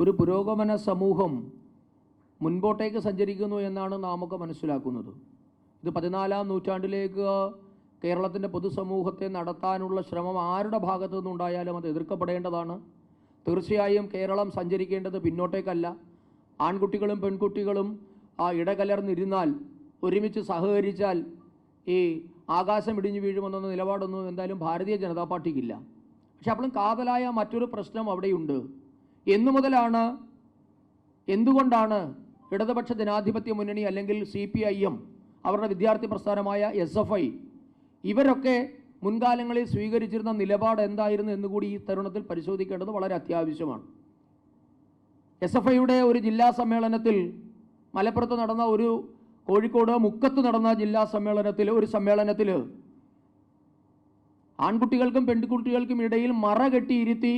ഒരു പുരോഗമന സമൂഹം മുൻപോട്ടേക്ക് സഞ്ചരിക്കുന്നു എന്നാണ് നാമൊക്കെ മനസ്സിലാക്കുന്നത്. ഇത് പതിനാലാം നൂറ്റാണ്ടിലേക്ക് കേരളത്തിന്റെ പൊതുസമൂഹത്തെ നടത്താനുള്ള ശ്രമം ആരുടെ ഭാഗത്തു നിന്നുണ്ടായാലും അത് എതിർക്കപ്പെടേണ്ടതാണ്. തീർച്ചയായും കേരളം സഞ്ചരിക്കേണ്ടത് പിന്നോട്ടേക്കല്ല. ആൺകുട്ടികളും പെൺകുട്ടികളും ആ ഇടകലർന്നിരുന്നാൽ ഒരുമിച്ച് സഹകരിച്ചാൽ ഈ ആകാശം ഇടിഞ്ഞു വീഴുമെന്ന നിലപാടൊന്നും എന്തായാലും ഭാരതീയ ജനതാ പാർട്ടിക്കില്ല. പക്ഷെ അപ്പോഴും കാതലായ മറ്റൊരു പ്രശ്നം അവിടെയുണ്ട്. എന്നു മുതലാണ്. എന്തുകൊണ്ടാണ് ഇടതുപക്ഷ ജനാധിപത്യ മുന്നണി അല്ലെങ്കിൽ സി പി ഐ എം അവരുടെ വിദ്യാർത്ഥി പ്രസ്ഥാനമായ എസ് എഫ് ഐ ഇവരൊക്കെ മുൻകാലങ്ങളിൽ സ്വീകരിച്ചിരുന്ന നിലപാട് എന്തായിരുന്നു എന്നുകൂടി ഈ തരുണത്തിൽ പരിശോധിക്കേണ്ടത് വളരെ അത്യാവശ്യമാണ്. എസ് എഫ് ഐയുടെ ഒരു ജില്ലാ സമ്മേളനത്തിൽ മലപ്പുറത്ത് നടന്ന ഒരു കോഴിക്കോട് മുക്കത്ത് നടന്ന ജില്ലാ സമ്മേളനത്തിൽ ഒരു സമ്മേളനത്തിൽ ആൺകുട്ടികൾക്കും പെൺകുട്ടികൾക്കും ഇടയിൽ മറ കെട്ടിയിരുത്തി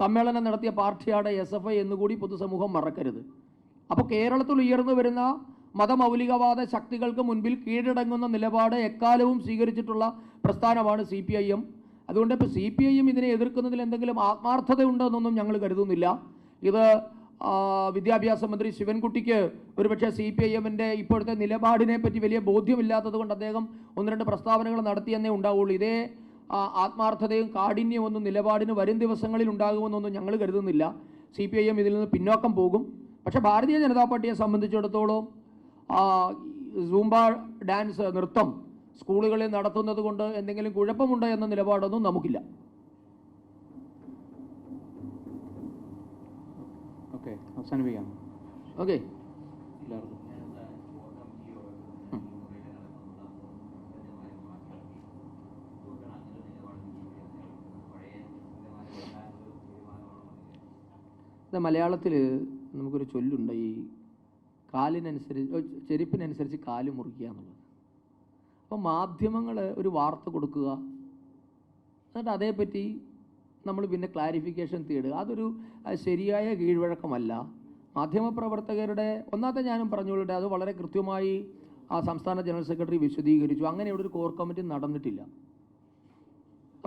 സമ്മേളനം നടത്തിയ പാർട്ടിയാണ് എസ് എഫ് ഐ എന്നുകൂടി പൊതുസമൂഹം മറക്കരുത്. അപ്പോൾ കേരളത്തിൽ ഉയർന്നു വരുന്ന മതമൗലികവാദ ശക്തികൾക്ക് മുൻപിൽ കീഴടങ്ങുന്ന നിലപാട് എക്കാലവും സ്വീകരിച്ചിട്ടുള്ള പ്രസ്ഥാനമാണ് സി പി ഐ എം. അതുകൊണ്ട് ഇപ്പോൾ സി പി ഐ എം ഇതിനെ എതിർക്കുന്നതിൽ എന്തെങ്കിലും ആത്മാർത്ഥതയുണ്ടെന്നൊന്നും ഞങ്ങൾ കരുതുന്നില്ല. ഇത് വിദ്യാഭ്യാസ മന്ത്രി ശിവൻകുട്ടിക്ക് ഒരുപക്ഷെ സി പി ഐ എമ്മിന്റെ ഇപ്പോഴത്തെ നിലപാടിനെ പറ്റി വലിയ ബോധ്യമില്ലാത്തത് കൊണ്ട് അദ്ദേഹം ഒന്ന് രണ്ട് പ്രസ്താവനകൾ നടത്തിയെന്നേ ഉണ്ടാവുള്ളൂ. ഇതേ ആ, ആത്മാർത്ഥതയും കാഠിന്യവും ഒന്നും നിലപാടിന് വരും ദിവസങ്ങളിൽ ഉണ്ടാകുമെന്നൊന്നും ഞങ്ങൾ കരുതുന്നില്ല. സി പി ഐ എം ഇതിൽ നിന്ന് പിന്നോക്കം പോകും. പക്ഷേ ഭാരതീയ ജനതാ പാർട്ടിയെ സംബന്ധിച്ചിടത്തോളം ആ, സൂംബ ഡാൻസ് നൃത്തം സ്കൂളുകളിൽ നടത്തുന്നത് കൊണ്ട് എന്തെങ്കിലും കുഴപ്പമുണ്ടോ എന്ന നിലപാടൊന്നും നമുക്കില്ല. ഓക്കെ അവസാനിപ്പിക്കാം. ഓക്കെ. എല്ലാവർക്കും. ഇത് മലയാളത്തിൽ നമുക്കൊരു ചൊല്ലുണ്ട്. ഈ കാലിനനുസരിച്ച് ചെരുപ്പിനനുസരിച്ച് കാൽ മുറിക്കുക എന്നുള്ളത്. അപ്പോൾ മാധ്യമങ്ങൾ ഒരു വാർത്ത കൊടുക്കുക. എന്നിട്ട് അതേപ്പറ്റി നമ്മൾ പിന്നെ ക്ലാരിഫിക്കേഷൻ തേടുക. അതൊരു ശരിയായ കീഴ്വഴക്കമല്ല. മാധ്യമപ്രവർത്തകരുടെ ഒന്നാമത്തെ ഞാനും പറഞ്ഞുകൊള്ളട്ടെ അത് വളരെ കൃത്യമായി ആ സംസ്ഥാന ജനറൽ സെക്രട്ടറി വിശദീകരിച്ചു. അങ്ങനെ ഇവിടെ ഒരു കോർ കമ്മിറ്റി നടന്നിട്ടില്ല.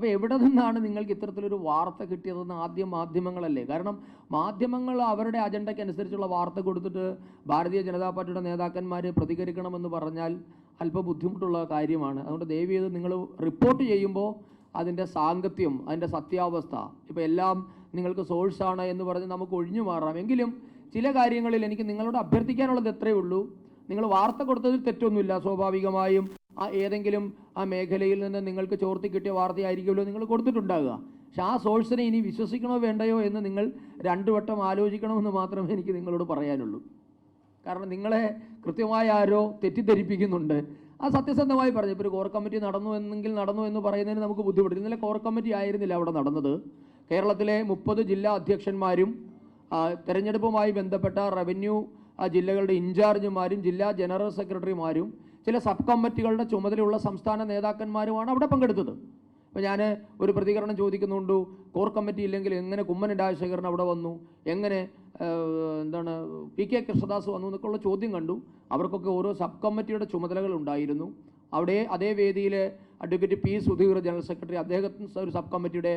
അപ്പോൾ എവിടെ നിന്നാണ് നിങ്ങൾക്ക് ഇത്തരത്തിലൊരു വാർത്ത കിട്ടിയതെന്ന് ആദ്യം മാധ്യമങ്ങളല്ലേ? കാരണം മാധ്യമങ്ങൾ അവരുടെ അജണ്ടയ്ക്ക് അനുസരിച്ചുള്ള വാർത്ത കൊടുത്തിട്ട് ഭാരതീയ ജനതാ പാർട്ടിയുടെ നേതാക്കന്മാർ പ്രതികരിക്കണമെന്ന് പറഞ്ഞാൽ അല്പം ബുദ്ധിമുട്ടുള്ള കാര്യമാണ്. അതുകൊണ്ട് ദയവ് ചെയ്ത് നിങ്ങൾ റിപ്പോർട്ട് ചെയ്യുമ്പോൾ അതിന്റെ സാങ്കത്യം അതിന്റെ സത്യാവസ്ഥ ഇപ്പോൾ എല്ലാം നിങ്ങൾക്ക് സോഴ്സാണ് എന്ന് പറഞ്ഞ് നമുക്ക് ഒഴിഞ്ഞു മാറാം. എങ്കിലും ചില കാര്യങ്ങളിൽ എനിക്ക് നിങ്ങളോട് അഭ്യർത്ഥിക്കാനുള്ളത് എത്രയേ ഉള്ളൂ? നിങ്ങൾ വാർത്ത കൊടുത്തതിൽ തെറ്റൊന്നുമില്ല. സ്വാഭാവികമായും ആ ഏതെങ്കിലും ആ മേഖലയിൽ നിന്ന് നിങ്ങൾക്ക് ചോർത്തി കിട്ടിയ വാർത്തയായിരിക്കുമല്ലോ നിങ്ങൾ കൊടുത്തിട്ടുണ്ടാകുക. പക്ഷെ ആ സോഴ്സിനെ ഇനി വിശ്വസിക്കണോ വേണ്ടയോ എന്ന് നിങ്ങൾ രണ്ടു വട്ടം ആലോചിക്കണമെന്ന് മാത്രമേ എനിക്ക് നിങ്ങളോട് പറയാനുള്ളൂ. കാരണം നിങ്ങളെ കൃത്യമായ ആരോ തെറ്റിദ്ധരിപ്പിക്കുന്നുണ്ട്. ആ സത്യസന്ധമായി പറഞ്ഞു. ഇപ്പോൾ ഒരു കോർ കമ്മിറ്റി നടന്നു എന്നെങ്കിൽ നടന്നു എന്ന് പറയുന്നതിന് നമുക്ക് ബുദ്ധിമുട്ട് ഇന്നലെ കോർ കമ്മിറ്റി ആയിരുന്നില്ല അവിടെ നടന്നത്. കേരളത്തിലെ മുപ്പത് ജില്ലാ അധ്യക്ഷന്മാരും തിരഞ്ഞെടുപ്പുമായി ബന്ധപ്പെട്ട റവന്യൂ ജില്ലകളുടെ ഇൻചാർജുമാരും ജില്ലാ ജനറൽ സെക്രട്ടറിമാരും ചില സബ് കമ്മിറ്റികളുടെ ചുമതലയുള്ള സംസ്ഥാന നേതാക്കന്മാരുമാണ് അവിടെ പങ്കെടുത്തത്. അപ്പോൾ ഞാൻ ഒരു പ്രതികരണം ചോദിക്കുന്നുണ്ട്. കോർ കമ്മിറ്റി ഇല്ലെങ്കിൽ എങ്ങനെ കുമ്മനം രാജശേഖരൻ അവിടെ വന്നു? എങ്ങനെ എന്താണ് പി കെ കൃഷ്ണദാസ് വന്നു എന്നൊക്കെയുള്ള ചോദ്യം കണ്ടു. അവർക്കൊക്കെ ഓരോ സബ് കമ്മിറ്റിയുടെ ചുമതലകൾ ഉണ്ടായിരുന്നു. അവിടെ അതേ വേദിയിൽ advocate P Sudheer general secretary അദ്ദേഹത്തിന് ഒരു സബ് കമ്മിറ്റിയുടെ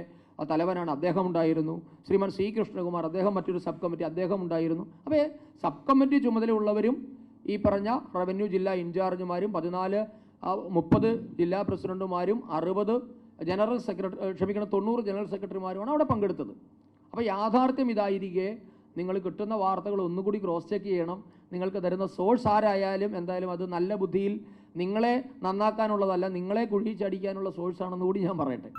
തലവനാണ് അദ്ദേഹം ഉണ്ടായിരുന്നു. ശ്രീമാൻ സി കൃഷ്ണകുമാർ അദ്ദേഹം മറ്റൊരു സബ് കമ്മിറ്റി അദ്ദേഹം ഉണ്ടായിരുന്നു. അപ്പോൾ സബ് കമ്മിറ്റി ചുമതലയുള്ളവരും ഈ പറഞ്ഞ റവന്യൂ ജില്ലാ ഇൻചാർജുമാരും പതിനാല് മുപ്പത് ജില്ലാ പ്രസിഡന്റുമാരും അറുപത് ജനറൽ സെക്രട്ടറി ക്ഷമിക്കണം തൊണ്ണൂറ് ജനറൽ സെക്രട്ടറിമാരുമാണ് അവിടെ പങ്കെടുത്തത്. അപ്പോൾ യാഥാർത്ഥ്യം ഇതായിരിക്കെ നിങ്ങൾ കിട്ടുന്ന വാർത്തകൾ ഒന്നുകൂടി ക്രോസ് ചെക്ക് ചെയ്യണം. നിങ്ങൾക്ക് തരുന്ന സോഴ്സ് ആരായാലും എന്തായാലും അത് നല്ല ബുദ്ധിയിൽ നിങ്ങളെ നന്നാക്കാനുള്ളതല്ല നിങ്ങളെ കുഴിച്ചടിക്കാനുള്ള സോഴ്സാണെന്ന് കൂടി ഞാൻ പറയട്ടെ.